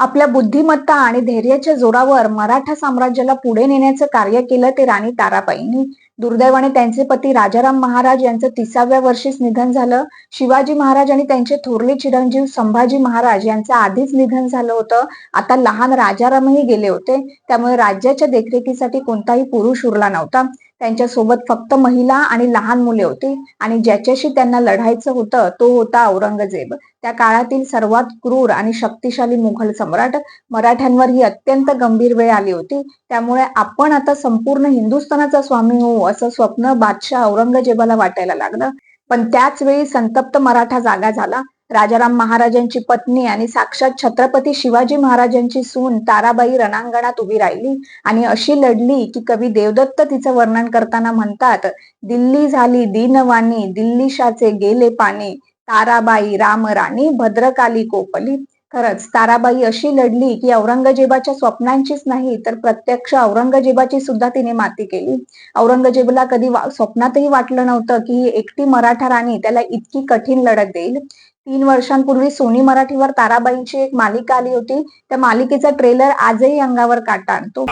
आपल्या बुद्धिमत्ता आणि धैर्याच्या जोरावर मराठा साम्राज्याला पुढे नेण्याचं कार्य केलं ते राणी ताराबाईंनी. दुर्दैवाने त्यांचे पती राजाराम महाराज यांचं तिसाव्या वर्षीच निधन झालं. शिवाजी महाराज आणि त्यांचे थोरले चिरंजीव संभाजी महाराज यांचं आधीच निधन झालं होतं. आता लहान राजारामही गेले होते. त्यामुळे राज्याच्या देखरेखीसाठी कोणताही पुरुष उरला नव्हता. त्यांच्यासोबत फक्त महिला आणि लहान मुले होती आणि ज्याच्याशी त्यांना लढायचं होतं तो होता औरंगजेब. त्या काळातील सर्वात क्रूर आणि शक्तिशाली मुघल सम्राट मराठ्यांवर ही अत्यंत गंभीर वेळ आली होती. त्यामुळे आपण आता संपूर्ण हिंदुस्थानाचा स्वामी होऊ असं स्वप्न बादशाह औरंगजेबाला वाटायला लागलं. पण त्याच वेळी संतप्त मराठा जागा झाला. राजाराम महाराजांची पत्नी आणि साक्षात छत्रपती शिवाजी महाराजांची सून ताराबाई रणांगणात उभी राहिली. आणि अशी लढली की कवी देवदत्त तिचं वर्णन करताना म्हणतात दिल्ली झाली दीनवाणी दिल्लीशाचे गेले पाणी ताराबाई रामराणी भद्रकाली कोपली. खरंच ताराबाई अशी लढली की औरंगजेबाच्या स्वप्नांचीच नाही तर प्रत्यक्ष औरंगजेबाची सुद्धा तिने माती केली. औरंगजेबला कधी वा- स्वप्नातही वाटलं नव्हतं की ही एकटी मराठा राणी त्याला इतकी कठीण लढत देईल. तीन वर्षांपूर्वी सोनी मराठीवर ताराबाईंची एक मालिका आली होती. त्या मालिकेचा ट्रेलर आजही अंगावर काटा आणतो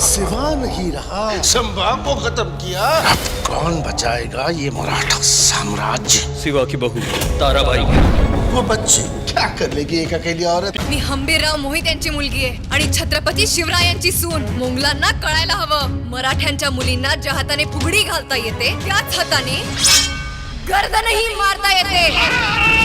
सिवा नहीं रहा. संभाग को खत्म किया. अब कौन बचाएगा ये मराठा साम्राज्य? सिवा की बहू ताराबाई वो बच्ची क्या कर लेगी एक अकेली औरत? मी हंबीरराव मोहित यांची मुलगी आहे आणि छत्रपती शिवरायांची सून. मुंगलांना कळायला हवं. मराठ्यांच्या मुलींना ज्या हाताने फुगडी घालता येते त्याच हाताने गर्दनही मारता येते.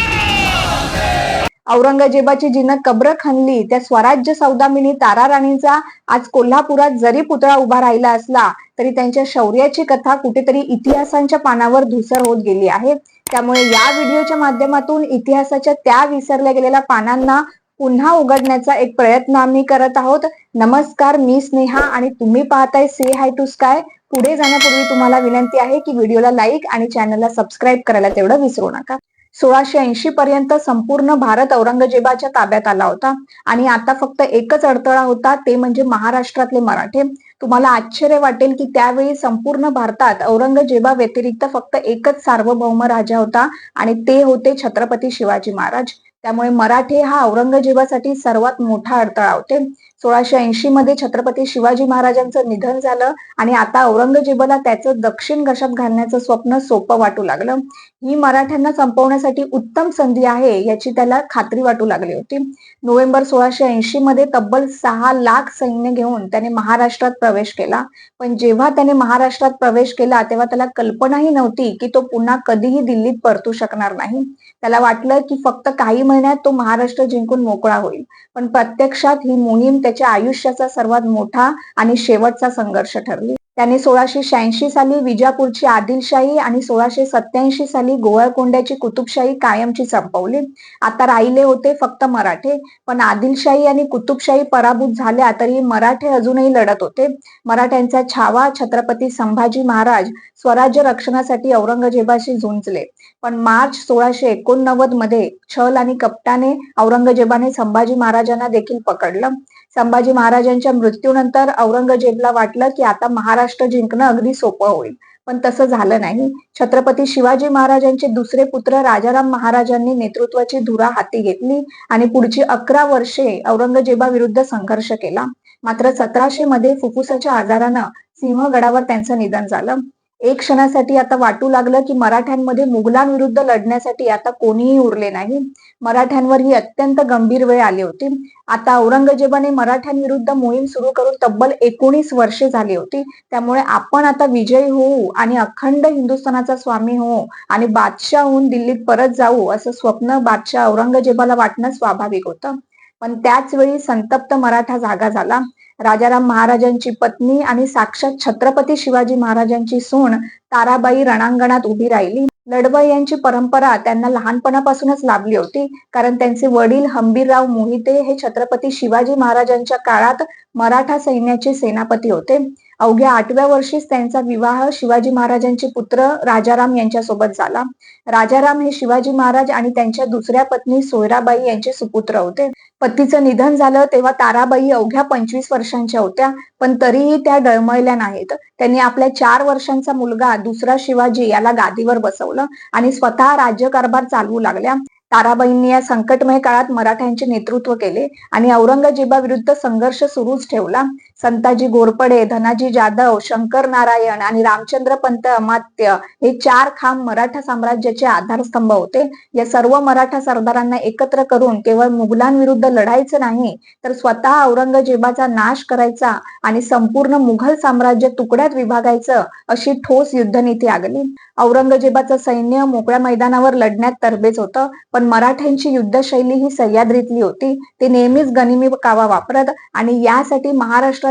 औरंगजेबाची जिनं कब्र खणली त्या स्वराज्य सौदामिनी तारा राणीचा आज कोल्हापुरात जरी पुतळा उभा राहिला असला तरी त्यांच्या शौर्याची कथा कुठेतरी इतिहासांच्या पानावर धुसर होत गेली आहे. त्यामुळे या व्हिडिओच्या माध्यमातून इतिहासाच्या त्या विसरल्या गेलेल्या पानांना पुन्हा उघडण्याचा एक प्रयत्न आम्ही करत आहोत. नमस्कार मी स्नेहा आणि तुम्ही पाहताय से हाय टू स्काय पुढे जाण्यापूर्वी तुम्हाला विनंती आहे की व्हिडिओला लाईक आणि चॅनलला सबस्क्राईब करायला तेवढं विसरू नका. सोळाशे ऐंशी पर्यंत संपूर्ण भारत औरंगजेबाच्या ताब्यात आला होता. आणि आता फक्त एकच अडथळा होता ते म्हणजे महाराष्ट्रातले मराठे. तुम्हाला आश्चर्य वाटेल की त्यावेळी संपूर्ण भारतात औरंगजेबा व्यतिरिक्त फक्त एकच सार्वभौम राजा होता. आणि ते होते छत्रपती शिवाजी महाराज. त्यामुळे मराठे हा औरंगजेबासाठी सर्वात मोठा अडथळा होते. सोळाशे ऐंशी मध्ये छत्रपती शिवाजी महाराजांचं निधन झालं आणि आता औरंगजेबाला त्याचं दक्षिण घशात घालण्याचं स्वप्न सोपं वाटू लागलं. ही मराठ्यांना संपवण्यासाठी उत्तम संधी आहे याची त्याला खात्री वाटू लागली होती. नोव्हेंबर सोळाशे ऐंशी मध्ये तब्बल सहा लाख सैन्य घेऊन त्याने महाराष्ट्रात प्रवेश केला. पण जेव्हा त्याने महाराष्ट्रात प्रवेश केला तेव्हा त्याला कल्पनाही नव्हती की तो पुन्हा कधीही दिल्लीत परतू शकणार नाही. त्याला वाटलं की फक्त काही महिन्यात तो महाराष्ट्र जिंकून मोकळा होईल. पण प्रत्यक्षात ही मोहीम त्याच्या आयुष्याचा सर्वात मोठा आणि शेवटचा संघर्ष ठरली. त्याने सोळाशे शहाऐंशी साली विजापूरची आदिलशाही आणि सोळाशे सत्याऐंशी साली गोवळकोंड्याची कुतुबशाही कायमची संपवली. आता राहिले होते फक्त मराठे. पण आदिलशाही आणि कुतुबशाही पराभूत झाल्या तरी मराठे अजूनही लढत होते. मराठ्यांचा छावा छत्रपती संभाजी महाराज स्वराज्य रक्षणासाठी औरंगजेबाशी झुंजले. पण मार्च सोळाशे एकोणनव्वदमध्ये छल आणि कपटाने औरंगजेबाने संभाजी महाराजांना देखील पकडलं. संभाजी महाराजांच्या मृत्यूनंतर औरंगजेबला वाटलं की आता महाराष्ट्र जिंकणं अगदी सोपं होईल. पण तसं झालं नाही. छत्रपती शिवाजी महाराजांचे दुसरे पुत्र राजाराम महाराजांनी नेतृत्वाची धुरा हाती घेतली आणि पुढची अकरा वर्षे औरंगजेबाविरुद्ध संघर्ष केला. मात्र सतराशे मध्ये फुफ्फुसाच्या आजारानं सिंहगडावर त्यांचं निधन झालं. एक क्षणासाठी आता वाटू लागलं की मराठ्यांमध्ये मुघलांविरुद्ध लढण्यासाठी आता कोणीही उरले नाही. मराठ्यांवर ही अत्यंत गंभीर वेळ आली होती. आता औरंगजेबाने मराठ्यांविरुद्ध मोहीम सुरू करून तब्बल एकोणीस वर्षे झाली होती. त्यामुळे आपण आता विजयी होऊ आणि अखंड हिंदुस्थानाचा स्वामी होऊ आणि बादशाह होऊन दिल्लीत परत जाऊ असं स्वप्न बादशाह औरंगजेबाला वाटणं स्वाभाविक होतं. पण त्याच वेळी संतप्त मराठा जागा झाला. राजाराम महाराजांची पत्नी आणि साक्षात छत्रपती शिवाजी महाराजांची सून ताराबाई रणांगणात उभी राहिली. लढवई यांची परंपरा त्यांना लहानपणापासूनच लाभली होती. कारण त्यांचे वडील हंबीरराव मोहिते हे छत्रपती शिवाजी महाराजांच्या काळात मराठा सैन्याचे सेनापती होते. अवघ्या आठव्या वर्षीच त्यांचा विवाह शिवाजी महाराजांचे पुत्र राजाराम यांच्यासोबत झाला. राजाराम हे शिवाजी महाराज आणि त्यांच्या दुसऱ्या पत्नी सोयराबाई यांचे सुपुत्र होते. पतीचं निधन झालं तेव्हा ताराबाई अवघ्या पंचवीस वर्षांच्या होत्या पण तरीही त्या डळमळल्या नाहीत. त्यांनी आपल्या चार वर्षांचा मुलगा दुसरा शिवाजी याला गादीवर बसवलं आणि स्वतः राज्यकारभार चालवू लागल्या. ताराबाईंनी या संकटमय काळात मराठ्यांचे नेतृत्व केले आणि औरंगजेबाविरुद्ध संघर्ष सुरूच ठेवला. संताजी घोरपडे धनाजी जाधव शंकर नारायण आणि रामचंद्र पंत अमात्य हे चार खांब मराठा साम्राज्याचे आधारस्तंभ होते. या सर्व मराठा सरदारांना एकत्र करून केवळ मुघलांविरुद्ध लढायचं नाही तर स्वतः औरंगजेबाचा नाश करायचा आणि संपूर्ण मुघल साम्राज्य तुकड्यात विभागायचं अशी ठोस युद्धनीती आगली. औरंगजेबाचं सैन्य मोकळ्या मैदानावर लढण्यात तरबेज होतं पण मराठ्यांची युद्धशैली ही सह्याद्रीतली होती. ते नेहमीच गनिमी कावा वापरत आणि यासाठी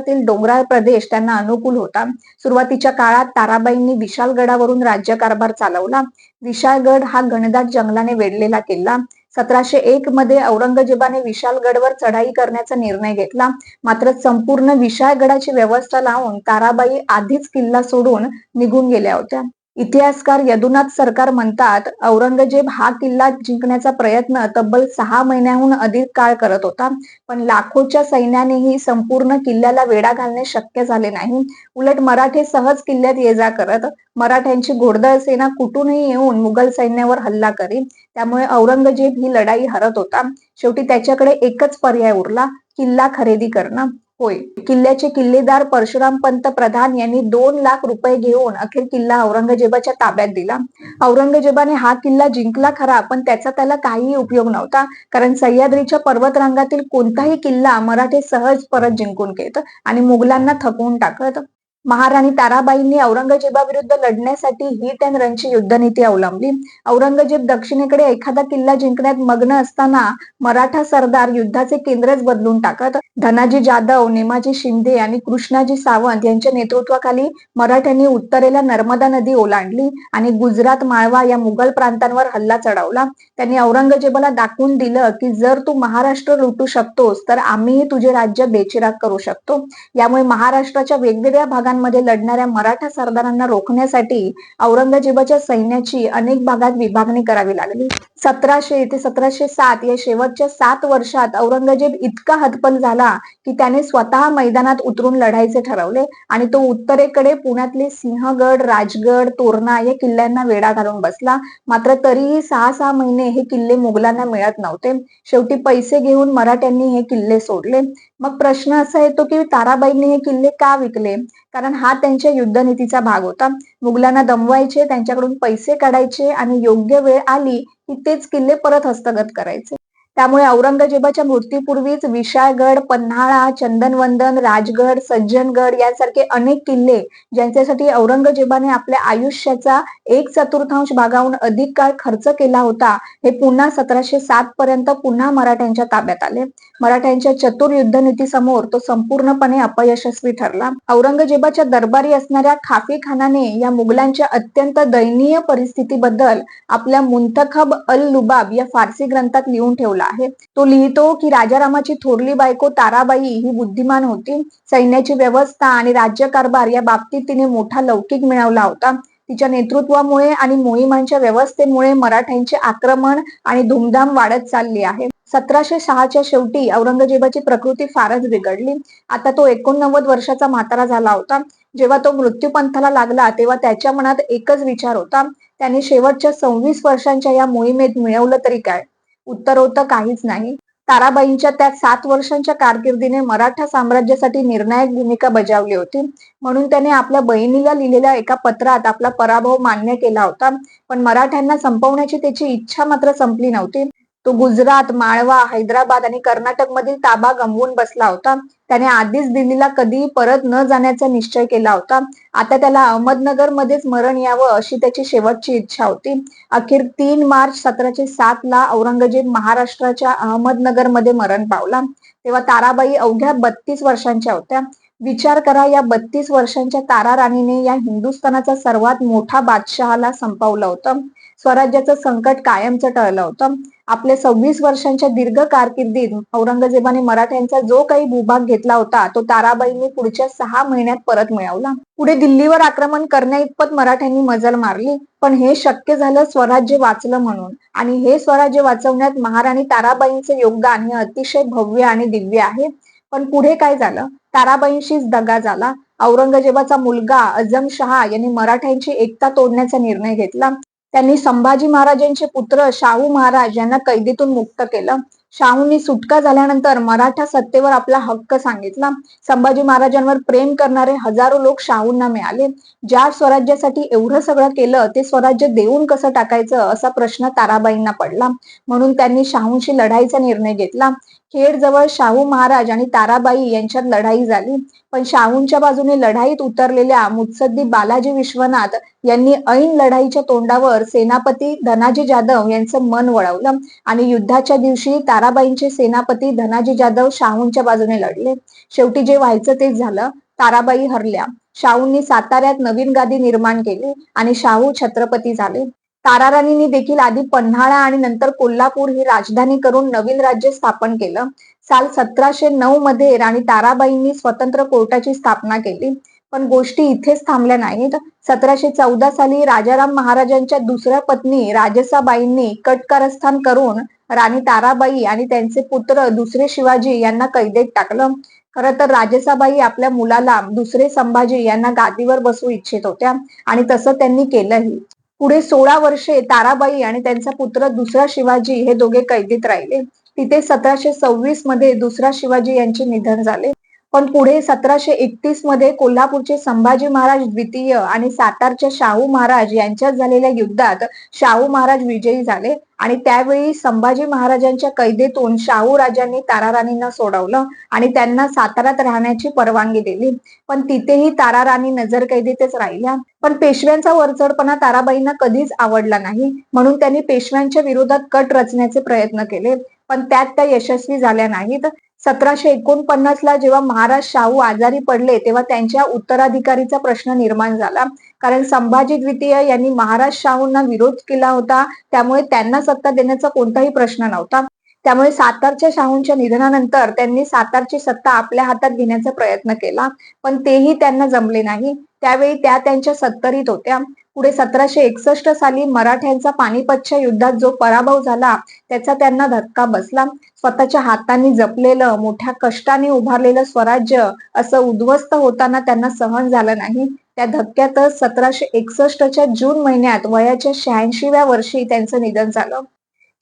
महाराष्ट्रातील डोंगराळ प्रदेश त्यांना अनुकूल होता. सुरुवातीच्या काळात ताराबाईंनी विशालगडावरून राज्यकारभार चालवला. विशाळगड हा घनदाट जंगलाने वेढलेला किल्ला. सतराशे एक मध्ये औरंगजेबाने विशालगडवर चढाई करण्याचा निर्णय घेतला. मात्र संपूर्ण विशाळगडाची व्यवस्था लावून ताराबाई आधीच किल्ला सोडून निघून गेल्या होत्या. इतिहासकार यदुनाथ सरकार म्हणतात औरंगजेब हा किल्ला जिंकण्याचा प्रयत्न तब्बल सहा महिन्याहून अधिक काळ करत होता पण लाखोच्या सैन्यानेही संपूर्ण किल्ल्याला वेढा घालणे शक्य झाले नाही. उलट मराठे सहज किल्ल्यात ये जा करत मराठ्यांची घोडदळ सेना कुठूनही येऊन मुघल सैन्यावर हल्ला करी त्यामुळे औरंगजेब ही लढाई हरत होता. शेवटी त्याच्याकडे एकच पर्याय उरला किल्ला खरेदी करणं. होय. किल्ल्याचे किल्लेदार परशुराम पंत प्रधान यांनी दोन लाख रुपये घेऊन अखेर किल्ला औरंगजेबाच्या ताब्यात दिला. औरंगजेबाने हा किल्ला जिंकला खरा पण त्याचा त्याला काहीही उपयोग नव्हता. कारण सह्याद्रीच्या पर्वतरांगातील कोणताही किल्ला मराठे सहज परत जिंकून घेत आणि मुघलांना थकवून टाकत. महाराणी ताराबाईंनी औरंगजेबाविरुद्ध लढण्यासाठी हिट अँड रनची युद्धनीती अवलंबली. औरंगजेब दक्षिणेकडे एखादा किल्ला जिंकण्यात मग्न असताना मराठा सरदार युद्धाचे केंद्रच बदलून टाकत धनाजी जाधव नेमाजी शिंदे आणि कृष्णाजी सावंत यांच्या नेतृत्वाखाली मराठ्यांनी उत्तरेला नर्मदा नदी ओलांडली आणि गुजरात माळवा या मुघल प्रांतांवर हल्ला चढवला. त्यांनी औरंगजेबाला दाखवून दिलं की जर तू महाराष्ट्र लुटू शकतोस तर आम्हीही तुझे राज्य बेचिराग करू शकतो. यामुळे महाराष्ट्राच्या वेगवेगळ्या भागात भागांमध्ये लढणाऱ्या मराठा सरदारांना रोखण्यासाठी औरंगजेबाच्या सैन्याची अनेक भागात विभागणी करावी लागली. सतराशे ते सतराशे सात या शेवटच्या सात वर्षात औरंगजेब इतका हतपल झाला की त्याने स्वतः मैदानात उतरून लढायचे ठरवले आणि तो उत्तरेकडे पुण्यातले सिंहगड राजगड तोरणा या किल्ल्यांना वेढा घालून बसला. मात्र तरीही सहा सहा महिने हे किल्ले मुघलांना मिळत नव्हते. शेवटी पैसे घेऊन मराठ्यांनी हे किल्ले सोडले. मग प्रश्न असा येतो की ताराबाईंनी हे किल्ले का विकले? कारण हा त्यांच्या युद्धनीतीचा भाग होता. मुघलांना दमवायचे त्यांच्याकडून पैसे काढायचे आणि योग्य वेळ आली की तेच किल्ले परत हस्तगत करायचे. त्यामुळे औरंगजेबाच्या मृत्यूपूर्वीच विशाळगड पन्हाळा चंदनवंदन राजगड सज्जनगड यासारखे अनेक किल्ले ज्यांच्यासाठी औरंगजेबाने आपल्या आयुष्याचा एक चतुर्थांश भागाहून अधिक काळ खर्च केला होता हे पुन्हा सतराशे सात पर्यंत पुन्हा मराठ्यांच्या ताब्यात आले. मराठ्यांच्या चतुर युद्धनीतीसमोर तो संपूर्णपणे अपयशस्वी ठरला. औरंगजेबाच्या दरबारी असणाऱ्या खाफी खानाने या मुघलांच्या अत्यंत दयनीय परिस्थितीबद्दल आपल्या मुंतखब अल लुबाब या फारसी ग्रंथात लिहून ठेवला. आहे. तो लिहितो की राजारामाची थोरली बायको ताराबाई ही बुद्धिमान होती. सैन्याची व्यवस्था आणि राज्यकारभार या बाबतीत तिने मोठा लौकिक मिळवला होता तिच्या नेतृत्वामुळे आणि मोहिमांच्या व्यवस्थेमुळे मराठ्यांचे आक्रमण आणि धुमधाम वाढत चालली आहे. सतराशे सहाच्या शेवटी औरंगजेबाची प्रकृती फारच बिघडली. आता तो एकोणनव्वद वर्षाचा म्हातारा झाला होता. जेव्हा तो मृत्यूपंथाला लागला तेव्हा त्याच्या मनात एकच विचार होता. त्याने शेवटच्या सव्वीस वर्षांच्या या मोहिमेत मिळवलं तरी काय? उत्तर होतं काहीच नाही. ताराबाईंच्या त्या सात वर्षांच्या कारकिर्दीने मराठा साम्राज्यासाठी निर्णायक भूमिका बजावली होती. म्हणून त्याने आपल्या बहिणीला लिहिलेल्या एका पत्रात आपला पराभव मान्य केला होता. पण मराठ्यांना संपवण्याची त्याची इच्छा मात्र संपली नव्हती. तो गुजरात माळवा हैदराबाद आणि कर्नाटक मधील ताबा गमवून बसला होता. त्याने आधीच दिल्लीला कधी परत न जाण्याचा निश्चय केला होता. आता त्याला अहमदनगर मध्येच मरण यावं अशी त्याची शेवटची इच्छा होती. अखेर तीन मार्च सतराशे सात ला औरंगजेब महाराष्ट्राच्या अहमदनगरमध्ये मरण पावला. तेव्हा ताराबाई अवघ्या बत्तीस वर्षांच्या होत्या. विचार करा या बत्तीस वर्षांच्या तारा राणीने या हिंदुस्थानाचा सर्वात मोठा बादशहाला संपवलं होतं. स्वराज्याचं संकट कायमचं टळलं होतं. आपल्या सव्वीस वर्षांच्या दीर्घ कारकिर्दीत औरंगजेबाने मराठ्यांचा जो काही भूभाग घेतला होता तो ताराबाईंनी पुढच्या सहा महिन्यात परत मिळवला. पुढे दिल्लीवर आक्रमण करण्याइतपत मराठ्यांनी मजल मारली. पण हे शक्य झालं स्वराज्य वाचलं म्हणून. आणि हे स्वराज्य वाचवण्यात महाराणी ताराबाईंचे योगदान हे अतिशय भव्य आणि दिव्य आहे. पण पुढे काय झालं? ताराबाईंशीच दगा झाला. औरंगजेबाचा मुलगा अजम शहा यांनी मराठ्यांची एकता तोडण्याचा निर्णय घेतला. त्यांनी संभाजी महाराजांचे पुत्र शाहू महाराज यांना कैदीतून मुक्त केलं. शाहूंनी सुटका झाल्यानंतर मराठा सत्तेवर आपला हक्क सांगितला. संभाजी महाराजांवर प्रेम करणारे हजारो लोक शाहूंना मिळाले. ज्या स्वराज्यासाठी एवढं सगळं केलं ते स्वराज्य देऊन कसं टाकायचं असा प्रश्न ताराबाईंना पडला. म्हणून त्यांनी शाहूंशी लढाईचा निर्णय घेतला. खेड जवळ शाहू महाराज आणि ताराबाई यांच्यात लढाई झाली. पण शाहूंच्या बाजूने लढाईत उतरलेल्या मुत्सद्दी बालाजी विश्वनाथ यांनी ऐन लढाईच्या तोंडावर सेनापती धनाजी जाधव यांचं मन वळवलं आणि युद्धाच्या दिवशी ताराबाईंचे सेनापती धनाजी जाधव शाहूंच्या बाजूने लढले. शेवटी जे व्हायचं तेच झालं. ताराबाई हरल्या. शाहूंनी साताऱ्यात नवीन गादी निर्माण केली आणि शाहू छत्रपती झाले. ताराराणींनी देखील आधी पन्हाळा आणि नंतर कोल्हापूर ही राजधानी करून नवीन राज्य स्थापन केलं. साल सतराशे नऊ मध्ये राणी ताराबाईंनी स्वतंत्र कोर्टाची स्थापना केली. पण गोष्टी इथेच थांबल्या नाहीत. सतराशे चौदा साली राजाराम महाराजांच्या दुसऱ्या पत्नी राजसाबाईंनी कटकारस्थान करून राणी ताराबाई आणि त्यांचे पुत्र दुसरे शिवाजी यांना कैदेत टाकलं. खरं तर राजसाबाई आपल्या मुलाला दुसरे संभाजी यांना गादीवर बसवू इच्छित होत्या आणि तसं त्यांनी केलंही. पुढे सोळा वर्षे ताराबाई आणि त्यांचा पुत्र दुसरा शिवाजी हे दोघे कैदीत राहिले. तिथे सतराशे सव्वीसमध्ये दुसरा शिवाजी यांचे निधन झाले. पण पुढे सतराशे एकतीसमध्ये कोल्हापूरचे संभाजी महाराज द्वितीय आणि सातारच्या शाहू महाराज यांच्यात झालेल्या युद्धात शाहू महाराज विजयी झाले. आणि त्यावेळी संभाजी महाराजांच्या कैदेतून शाहू राजांनी ताराराणींना सोडवलं आणि त्यांना साताऱ्यात राहण्याची परवानगी दिली. पण तिथेही ताराराणी नजर कैदेतच राहिल्या. पण पेशव्यांचा वरचढपणा ताराबाईंना कधीच आवडला नाही. म्हणून त्यांनी पेशव्यांच्या विरोधात कट रचण्याचे प्रयत्न केले. पण त्यात त्या यशस्वी झाल्या नाहीत. सतराशे एकोणपन्नास ला जेव्हा महाराज शाहू आजारी पडले तेव्हा त्यांच्या उत्तराधिकारीचा प्रश्न निर्माण झाला. कारण संभाजी द्वितीय यांनी महाराज शाहूंना विरोध केला होता त्यामुळे त्यांना सत्ता देण्याचा कोणताही प्रश्न नव्हता. त्यामुळे सातारच्या शाहूंच्या निधनानंतर त्यांनी सातारची सत्ता आपल्या हातात घेण्याचा प्रयत्न केला पण तेही त्यांना जमले नाही. त्यावेळी त्या त्यांच्या सत्तरीत होत्या. पुढे सतराशे एकसष्ट साली मराठ्यांचा पानिपतच्या युद्धात जो पराभव झाला त्याचा त्यांना धक्का बसला. स्वतःच्या हातांनी जपलेलं मोठ्या कष्टाने उभारलेलं स्वराज्य असं उद्ध्वस्त होताना त्यांना सहन झालं नाही. त्या धक्क्यातच सतराशे एकसष्टच्या जून महिन्यात वयाच्या शहाऐंशीव्या वर्षी त्यांचं निधन झालं.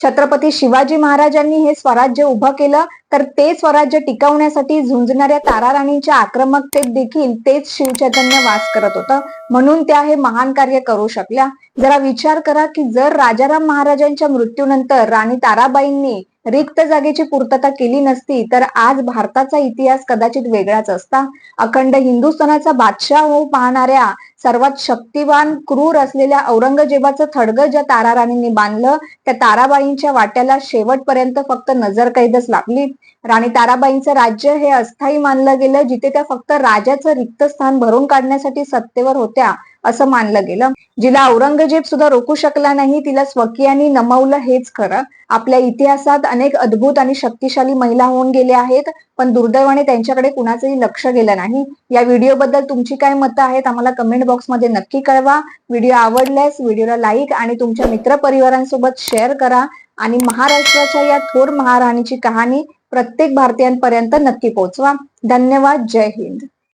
छत्रपती शिवाजी महाराजांनी हे स्वराज्य उभं केलं तर ते स्वराज्य टिकवण्यासाठी झुंजणाऱ्या ताराराणींच्या आक्रमकतेत देखील तेच शिवचैतन्य वास करत होतं. म्हणून त्या हे महान कार्य करू शकल्या. जरा विचार करा की जर राजाराम महाराजांच्या मृत्यूनंतर राणी ताराबाईंनी रिक्त जागेची पूर्तता केली नसती तर आज भारताचा इतिहास कदाचित वेगळाच असता. अखंड हिंदुस्थानाचा बादशाह होऊ पाहणाऱ्या सर्वात शक्तिवान क्रूर असलेल्या औरंगजेबाचं थडगं ज्या ताराराणींनी बांधलं त्या ताराबाईंच्या वाट्याला शेवटपर्यंत फक्त नजर कैदच लागली. राणी ताराबाईंचं राज्य हे अस्थायी मानलं गेलं जिथे त्या फक्त राजाचं रिक्त स्थान भरून काढण्यासाठी सत्तेवर होत्या. असं मानलं गेलं. जिला औरंगजेब सुद्धा रोखू शकला नाही तिला स्वकीयांनी नमवलं हेच खरं. आपल्या इतिहासात अनेक अद्भुत आणि शक्तिशाली महिला होऊन गेल्या आहेत पण दुर्दैवाने त्यांच्याकडे कुणाचंही लक्ष गेलं नाही. या व्हिडिओ बद्दल तुमची काय मतं आहेत आम्हाला कमेंट बॉक्समध्ये नक्की कळवा. व्हिडिओ आवडल्यास व्हिडिओला लाईक आणि तुमच्या मित्रपरिवारांसोबत शेअर करा. आणि महाराष्ट्राच्या या थोर महाराणीची कहाणी प्रत्येक भारतीयांपर्यंत नक्की पोहोचवा. धन्यवाद. जय हिंद.